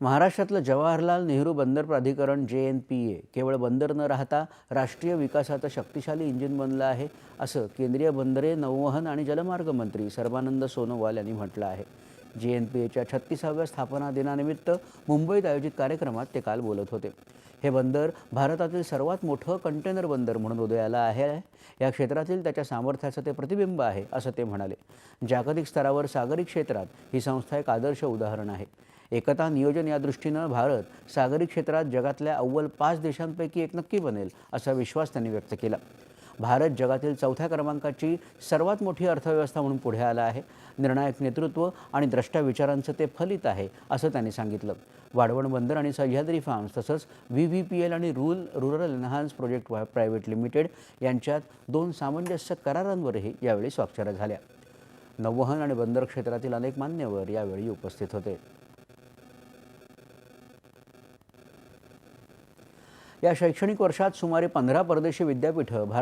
महाराष्ट्रातलं जवाहरलाल नेहरू बंदर प्राधिकरण जे एन पी ए केवळ बंदर न राहता राष्ट्रीय विकासाचं शक्तिशाली इंजिन बनलं आहे असं केंद्रीय बंदरे नौवहन आणि जलमार्ग मंत्री सर्बानंद सोनोवाल यांनी म्हटलं आहे. जे एन पी एच्या छत्तीसाव्या स्थापना दिनानिमित्त मुंबईत आयोजित कार्यक्रमात ते काल बोलत होते. हे बंदर भारतातील सर्वात मोठं कंटेनर बंदर म्हणून उदयाला आहे. या क्षेत्रातील त्याच्या सामर्थ्याचं ते प्रतिबिंब आहे असं ते म्हणाले. जागतिक स्तरावर सागरी क्षेत्रात ही संस्था एक आदर्श उदाहरण आहे. एकता नियोजन या दृष्टीनं भारत सागरी क्षेत्रात जगातल्या अव्वल पाच देशांपैकी एक नक्की बनेल असा विश्वास त्यांनी व्यक्त केला. भारत जगातील चौथ्या क्रमांकाची सर्वात मोठी अर्थव्यवस्था म्हणून पुढे आला आहे. निर्णायक नेतृत्व आणि द्रष्टा विचारांचं ते फलित आहे असं त्यांनी सांगितलं. वाढवण बंदर आणि सह्याद्री फार्म्स तसंच व्ही व्ही पी एल आणि rule rural enhance project private limited यांच्यात दोन सामंजस्य करारांवरही यावेळी स्वाक्षऱ्या झाल्या. नौवहन आणि बंदर क्षेत्रातील अनेक मान्यवर यावेळी उपस्थित होते. या शैक्षणिक वर्षात सुमारे पंधरा परदेशी विद्यापीठं भारत